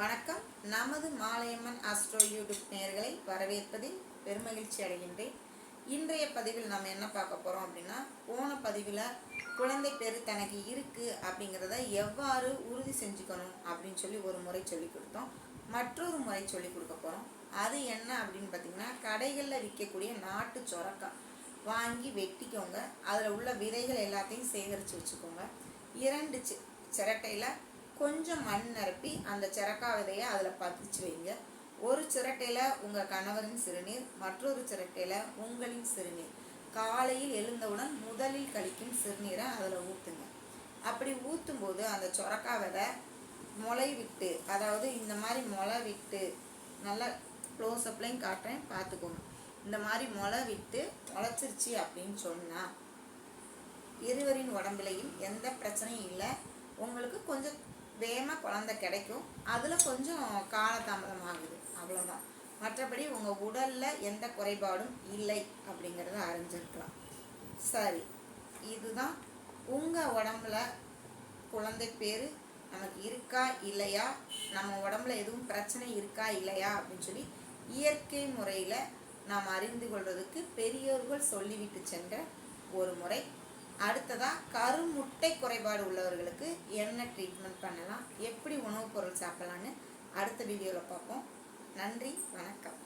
வணக்கம். நமது Malaiyamman astro YouTube நேயர்களை வரவேற்பதில் பெருமகிழ்ச்சி அடைகின்றேன். இன்றைய பதிவில் நாம் என்ன பார்க்க போகிறோம் அப்படின்னா போன பதிவில் குழந்தை பேர் தனக்கு இருக்குது அப்படிங்கிறத எவ்வாறு உறுதி செஞ்சுக்கணும் அப்படின்னு சொல்லி ஒரு முறை சொல்லி கொடுத்தோம். மற்றொரு முறை சொல்லி கொடுக்க போகிறோம் அது என்ன அப்படின்னு பார்த்தீங்கன்னா கடைகளில் விற்கக்கூடிய நாட்டு சொரக்காய். வாங்கி வெட்டிக்கோங்க. அதில் உள்ள விதைகள் எல்லாத்தையும் சேகரித்து வச்சுக்கோங்க. இரண்டு சிரட்டையில் கொஞ்சம் மண் நிரப்பி அந்த சிறக்கா விதையை அதில் பதிச்சு வைங்க. ஒரு சிரட்டையில் உங்கள் கணவரின் சிறுநீர் மற்றொரு சிரட்டையில் உங்களின் சிறுநீர். காலையில் எழுந்தவுடன் முதலில் கழிக்கும் சிறுநீரை அதில் ஊற்றுங்க அப்படி ஊற்றும் போது அந்த சுரக்கா விதை முளை விட்டு அதாவது இந்த மாதிரி முளை விட்டு நல்லா க்ளோஸ்அப்லையும் காட்டுறேன் பார்த்துக்கோங்க. இந்த மாதிரி முளை விட்டு முளைச்சிருச்சு அப்படின்னு சொன்னால் இருவரின் உடம்புலையும் எந்த பிரச்சனையும் வேகமாக குழந்தை கிடைக்கும். அதில் கொஞ்சம் காலதாமதம் ஆகுது. அவ்வளோதான் மற்றபடி உங்கள் உடலில் எந்த குறைபாடும் இல்லை அப்படிங்கிறத அறிஞ்சிருக்கலாம். சரி. இதுதான் உங்கள் உடம்புல குழந்தை பேர். நமக்கு இருக்கா இல்லையா? நம்ம உடம்புல எதுவும் பிரச்சனை இருக்கா இல்லையா அப்படின்னு சொல்லி இயற்கை முறையில் நாம் அறிந்து கொள்வதற்கு பெரியோர்கள் சொல்லிவிட்டு சென்ற ஒரு முறை அடுத்ததாக கருமுட்டை குறைபாடு உள்ளவர்களுக்கு என்ன ட்ரீட்மெண்ட் பண்ணலாம்? எப்படி உணவுப் பொருள் சாப்பிட்லான்னு அடுத்த வீடியோவில் பார்ப்போம். நன்றி வணக்கம்.